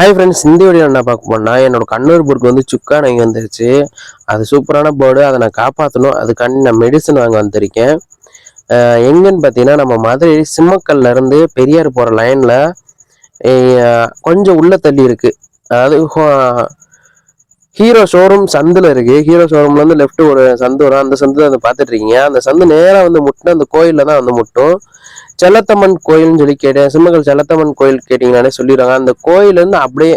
Hi friends இந்த video என்ன பார்க்க போனால் என்னோட கண்ணூர் போர்க்கு வந்து சுக்கா நகை வந்துருச்சு. அது சூப்பரான போர்டு அதை நான் காப்பாற்றணும் அதுக்காண்டி நான் மெடிசன் வாங்க வந்திருக்கேன். எங்கன்னு பார்த்தீங்கன்னா நம்ம மதுரை சிம்மக்கல்லேருந்து பெரியார் போகிற லைனில் கொஞ்சம் உள்ளே தள்ளி இருக்குது அதாவது ஹீரோ ஷோரூம் சந்தில் இருக்கு. ஹீரோ ஷோரூம்ல இருந்து லெஃப்ட் ஒரு சந்து வரும். அந்த சந்து வந்து பார்த்துட்டு இருக்கீங்க. அந்த சந்து நேராக வந்து முட்டினா அந்த கோயிலில் தான் வந்து முட்டும். செல்லத்தம்மன் கோயில்னு சொல்லி கேட்டேன். சிம்மகள் செல்லத்தம்மன் கோயில் கேட்டிங்கனாலே சொல்லிடுறாங்க. அந்த கோயில் வந்து அப்படியே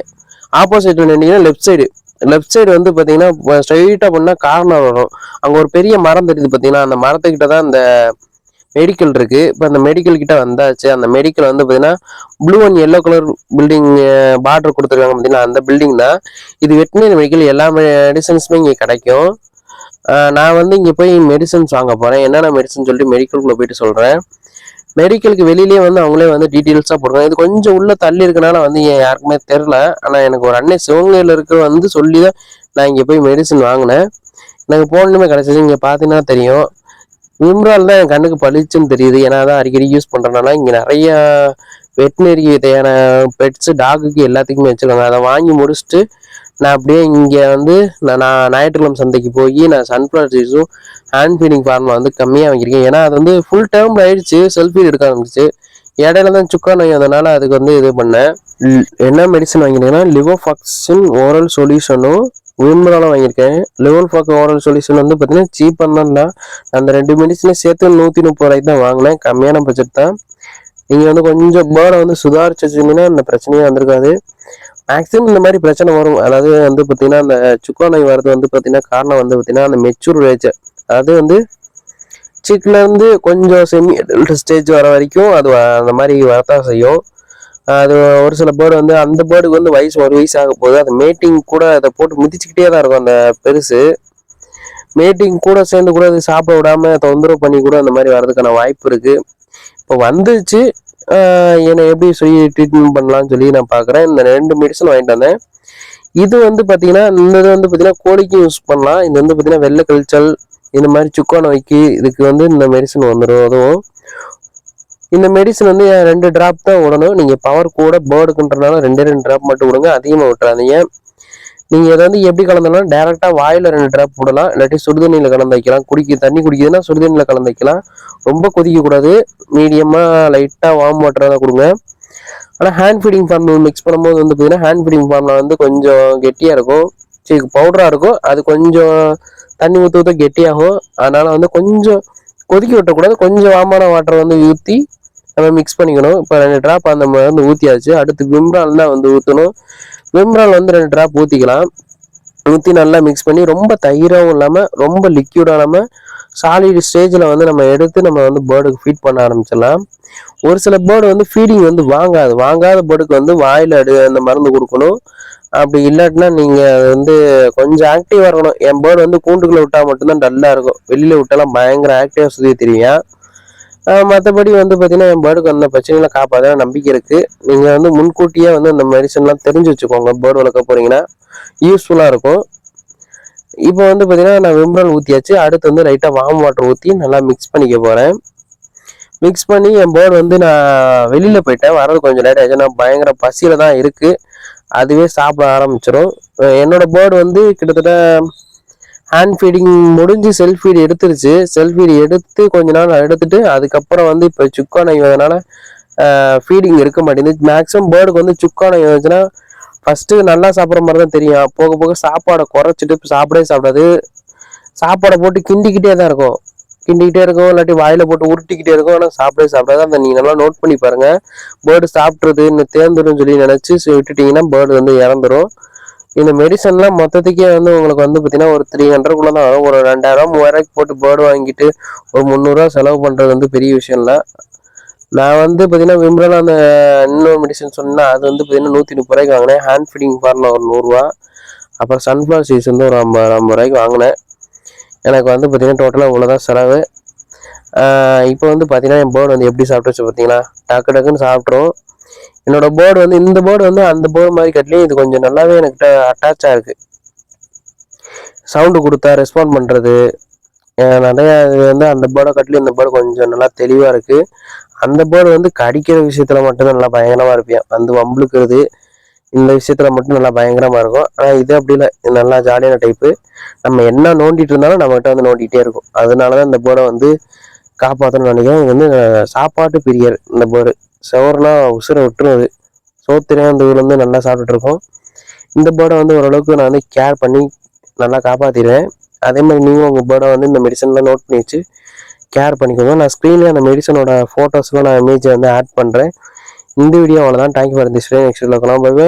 ஆப்போசிட் நின்றீங்கன்னா லெஃப்ட் சைடு லெஃப்ட் சைடு வந்து பார்த்தீங்கன்னா ஸ்ட்ரைட்டாக பண்ணால் கார்னர் வரும். அங்கே ஒரு பெரிய மரம் தெரியுது பார்த்தீங்கன்னா அந்த மரத்துக்கிட்ட தான் அந்த மெடிக்கல் இருக்கு. இப்போ அந்த மெடிக்கல் கிட்ட வந்தாச்சு. அந்த மெடிக்கல் வந்து பார்த்தீங்கன்னா blue and yellow colour building border கொடுத்துருக்காங்க பார்த்தீங்கன்னா அந்த பில்டிங் தான் இது வெட்டினரி மெடிக்கல் எல்லா மெடிசன்ஸுமே இங்கே கிடைக்கும். நான் வந்து இங்கே போய் மெடிசன்ஸ் வாங்க போகிறேன் என்னென்ன மெடிசன் சொல்லிட்டு மெடிக்கலுக்குள்ளே போயிட்டு சொல்கிறேன் மெடிக்கலுக்கு வெளியிலேயே வந்து அவங்களே வந்து டீட்டெயில்ஸாக போடுறாங்க இது கொஞ்சம் உள்ளே தள்ளி இருக்கனால வந்து ஏன் யாருக்குமே தெரில ஆனால் எனக்கு ஒரு அண்ணன் சிவகங்கையில் இருக்க வந்து சொல்லி தான் நான் இங்கே போய் மெடிசன் வாங்கினேன். எனக்கு போனதுமே கிடச்சிது. இங்கே பார்த்தீங்கன்னா தெரியும். விம்ரால் தான் என் கண்ணுக்கு பளிச்சுன்னு தெரியுது. ஏன்னா தான் அடிக்கடி யூஸ் பண்ணுறதுனால இங்கே நிறைய வெட்டினரி தேவையான பெட்ஸு டாகுக்கு எல்லாத்துக்குமே வச்சுருக்காங்க. அதை வாங்கி முடிச்சுட்டு நான் அப்படியே இங்கே வந்து நான் நான் ஞாயிற்றுக்கிழமை சந்தைக்கு போய் நான் சன்ஃப்ளவர் சீஸும் ஹேண்ட் ஃபீடிங் ஃபார்மில் வந்து கம்மியாக வாங்கியிருக்கேன். ஏன்னா அது வந்து ஃபுல் டேர்ம் ஆயிடுச்சு செல்ஃபி எடுக்க ஆரம்பிச்சு. இடையில தான் சுக்கா நோய் அதனால அதுக்கு வந்து இது பண்ணேன். என்ன மெடிசன் வாங்கியிருக்கேன்னா லிவோஃபாக்சின் ஓரல் சொல்யூஷனும் விம்ராலும் வாங்கியிருக்கேன். லிவோஃபாக் ஓரல் சொல்யூஷன் வந்து பார்த்தீங்கன்னா சீப்பாக தான் அந்த ரெண்டு மெடிசனையும் சேர்த்து நூற்றி முப்பது ரூபாய்க்கு தான் வாங்கினேன். கம்மியான பட்ஜெட் தான். நீங்கள் வந்து கொஞ்சம் பேர்டை வந்து சுதாரிச்சு வச்சிருந்தீங்கன்னா இந்த பிரச்சனையே வந்திருக்காது. மேக்ஸிமம் இந்த மாதிரி பிரச்சனை வரும். அதாவது வந்து பார்த்தீங்கன்னா அந்த சுக்கா நோய் வர்றது வந்து பார்த்தீங்கன்னா காரணம் வந்து பார்த்தீங்கன்னா அந்த மெச்சூர் ஏஜ் அதாவது வந்து சிக்ல இருந்து கொஞ்சம் செமி ஸ்டேஜ் வர வரைக்கும் அது அந்த மாதிரி வரத்தான் செய்யும். அது ஒரு சில பேர்டு வந்து அந்த பேர்டுக்கு வந்து வயசு ஒரு வயசு ஆக போகுது. அது மேட்டிங் கூட அதை போட்டு மிதிச்சுக்கிட்டே தான் இருக்கும் அந்த பெருசு. மேட்டிங் கூட சேர்ந்து கூட அது சாப்பிட விடாம தொந்தரவு பண்ணி கூட அந்த மாதிரி வர்றதுக்கான வாய்ப்பு இருக்கு. இப்போ வந்துச்சு. என்னை எப்படி சொல்லி ட்ரீட்மெண்ட் பண்ணலாம்னு சொல்லி நான் பார்க்குறேன். இந்த ரெண்டு மெடிசன் வாங்கிட்டு வந்தேன். இது வந்து பார்த்தீங்கன்னா இந்த இது வந்து பார்த்தீங்கன்னா கோழிக்கும் யூஸ் பண்ணலாம். இது வந்து பார்த்தீங்கன்னா வெள்ளை கழிச்சல் இந்த மாதிரி சுக்கா நோய்க்கு இதுக்கு வந்து இந்த மெடிசன் வந்துடும் அதுவும் இந்த மெடிசன் வந்து ரெண்டு டிராப் தான் விடணும். நீங்கள் பவர் கூட பேர்டுக்குன்றனால ரெண்டே ரெண்டு டிராப் மட்டும் விடுங்க. அதிகமாக விட்டுறாதீங்க. நீங்கள் இதை வந்து எப்படி கலந்தாலும் டேரெக்டாக வாயில் ரெண்டு டிராப் விடலாம். இல்லாட்டி சுடுதண்ணியில் கலந்து வைக்கலாம். குடிக்க தண்ணி குடிக்குதுன்னா சுடுதண்ணியில் கலந்து வைக்கலாம். ரொம்ப கொதிக்கக்கூடாது மீடியமாக லைட்டாக வார்ம் வாட்டராக தான் கொடுங்க. ஆனால் ஹேண்ட் ஃபீடிங் ஃபார்ம் மிக்ஸ் பண்ணும்போது வந்து பார்த்தீங்கன்னா ஹேண்ட் ஃபீடிங் ஃபார்மில் வந்து கொஞ்சம் கெட்டியாக இருக்கும். சரி பவுடராக இருக்கும். அது கொஞ்சம் தண்ணி ஊற்ற ஊற்ற கெட்டியாகும். அதனால் வந்து கொஞ்சம் கொதிக்க விட்டக்கூடாது. கொஞ்சம் வாமான வாட்டரை வந்து ஊற்றி நம்ம மிக்ஸ் பண்ணிக்கணும். இப்போ ரெண்டு ட்ராப் அந்த மாதிரி வந்து ஊற்றியாச்சு அடுத்து விம்ரால் தான் வந்து ஊற்றணும் விம்ரால் வந்து ரெண்டு ட்ராப் ஊற்றிக்கலாம் ஊற்றி நல்லா மிக்ஸ் பண்ணி ரொம்ப தயிராகவும் இல்லாமல் ரொம்ப லிக்யூடாக இல்லாமல் சாலிட் ஸ்டேஜில் வந்து நம்ம எடுத்து நம்ம வந்து பேர்டுக்கு ஃபீட் பண்ண ஆரம்பிச்சிடலாம். ஒரு சில பேர்டு வந்து ஃபீடிங் வந்து வாங்காது. வாங்காத பேர்டுக்கு வந்து வாயில் அடு அந்த மருந்து கொடுக்கணும். அப்படி இல்லாட்டினா நீங்கள் அது வந்து கொஞ்சம் ஆக்டிவாக இருக்கணும். என் பேர்டு வந்து கூண்டுக்குள்ளே விட்டால் மட்டும்தான் டல்லாக இருக்கும். வெளியில் விட்டாலாம் பயங்கர ஆக்டிவாக சுற்றி தெரியும். மற்றபடி வந்து பார்த்தீங்கன்னா என் பேர்டுக்கு அந்த பிரச்சனைகளை காப்பாத நம்பிக்கை இருக்குது நீங்கள் வந்து முன்கூட்டியே வந்து அந்த மெடிசன்லாம் தெரிஞ்சு வச்சுக்கோங்க. பேர்டு வளர்க்க போகிறீங்கன்னா யூஸ்ஃபுல்லாக இருக்கும். இப்போ வந்து பார்த்தீங்கன்னா நான் விம்ரல் ஊற்றியாச்சு அடுத்து வந்து லைட்டாக வார்ம் வாட்டர் ஊற்றி நல்லா மிக்ஸ் பண்ணிக்க போகிறேன் மிக்ஸ் பண்ணி என் பேர்டு வந்து நான் வெளியில் போயிட்டேன். வரது கொஞ்சம் லேட் ஆச்சு நான் பயங்கர பசியில் தான் இருக்குது அதுவே சாப்பிட ஆரம்பிச்சிடும் என்னோட பேர்டு வந்து கிட்டத்தட்ட ஹேண்ட் ஃபீடிங் முடிஞ்சு செல்ஃப் ஃபீட் எடுத்துருச்சு. செல்ஃப் எடுத்து கொஞ்ச நாள் எடுத்துட்டு அதுக்கப்புறம் வந்து இப்போ சுக்கா நோய் ஃபீடிங் இருக்க மாட்டேங்குது. மேக்ஸிமம் பேர்டுக்கு வந்து சுக்கா நோய் வந்துச்சுன்னா ஃபஸ்ட்டு நல்லா சாப்பிட்ற மாதிரி தான் தெரியும். போக போக சாப்பாடை குறைச்சிட்டு இப்போ சாப்பிடவே சாப்பிடாது. சாப்பாடை போட்டு கிண்டிக்கிட்டே தான் இருக்கும். கிண்டிக்கிட்டே இருக்கும் இல்லாட்டி வாயில் போட்டு உருட்டிக்கிட்டே இருக்கும். ஆனால் சாப்பிடவே சாப்பிடாது. அந்த நீங்கள் நல்லா நோட் பண்ணி பாருங்கள் பேர்டு சாப்பிட்றது இன்னும் தேர்ந்துடும் சொல்லி நினச்சி விட்டுட்டிங்கன்னா பேர்டு வந்து இறந்துடும் இந்த மெடிசன்லாம் மொத்தத்துக்கே வந்து உங்களுக்கு வந்து பார்த்தீங்கன்னா ஒரு த்ரீ ஹண்ட்ரட்குள்ளே தான் வரும். ஒரு ரெண்டாயிரம் மூவாயிரம் போட்டு பேர்டு வாங்கிட்டு ஒரு முந்நூறுரூவா செலவு பண்ணுறது வந்து பெரிய விஷயம் இல்லை நான் வந்து பார்த்தீங்கன்னா விம்ரல் அந்த இன்னொரு மெடிசன் சொன்னால் அது வந்து பார்த்தீங்கன்னா நூற்றி முப்பது ரூபாய்க்கு வாங்கினேன். ஹேண்ட் ஃபீடிங் பார்ல ஒரு நூறுரூவா அப்புறம் சன்ஃப்ளவர் சீஸ் வந்து ஒரு ஐம்பது ஐம்பது ரூபாய்க்கு வாங்கினேன். எனக்கு வந்து பார்த்தீங்கன்னா டோட்டலாக இவ்வளோதான் செலவு. இப்போ வந்து பார்த்தீங்கன்னா என் பேர்டு வந்து எப்படி சாப்பிட்டுச்சு பார்த்தீங்களா டக்கு டக்குன்னு சாப்பிட்ரும் என்னோட போர்டு வந்து இந்த போர்டு வந்து அந்த போர்டு மாதிரி கட்டிலையும் இது கொஞ்சம் நல்லாவே எனக்கு அட்டாச்சாக இருக்கு. சவுண்டு கொடுத்தா ரெஸ்பாண்ட் பண்ணுறது நிறைய இது வந்து அந்த போர்டை கட்டிலும் இந்த போர்டு கொஞ்சம் நல்லா தெளிவாக இருக்கு. அந்த போர்டு வந்து கடிக்கிற விஷயத்துல மட்டும்தான் நல்லா பயங்கரமாக இருப்பேன் வந்து வம்புழுக்கிறது இந்த விஷயத்துல மட்டும் நல்லா பயங்கரமா இருக்கும். ஆனால் இது அப்படி இல்லை. இது நல்லா ஜாலியான டைப்பு நம்ம என்ன நோண்டிட்டு இருந்தாலும் நம்மகிட்ட வந்து நோண்டிகிட்டே இருக்கும். அதனால தான் இந்த போர்டை வந்து காப்பாற்றணும்னு நினைக்கிறேன். இது வந்து சாப்பாட்டு பிரியர் இந்த போர்டு சவர்னா உசுரை விட்டுரும் அது சோத்திரையும் அந்த ஊர்ல வந்து நல்லா சாப்பிட்டுட்ருக்கோம். இந்த பேர்டை வந்து ஓரளவுக்கு நான் வந்து கேர் பண்ணி நல்லா காப்பாற்றிடுவேன் அதே மாதிரி நீங்களும் உங்கள் பேர்டை வந்து இந்த மெடிசன்லாம் நோட் பண்ணி வச்சு கேர் பண்ணிக்கோங்க. நான் ஸ்க்ரீன்லேயே அந்த மெடிசனோட ஃபோட்டோஸ்லாம் நான் இமேஜை வந்து ஆட் பண்ணுறேன் இந்த வீடியோ அவ்வளோதான் thank you for this next பார்க்கலாம். பை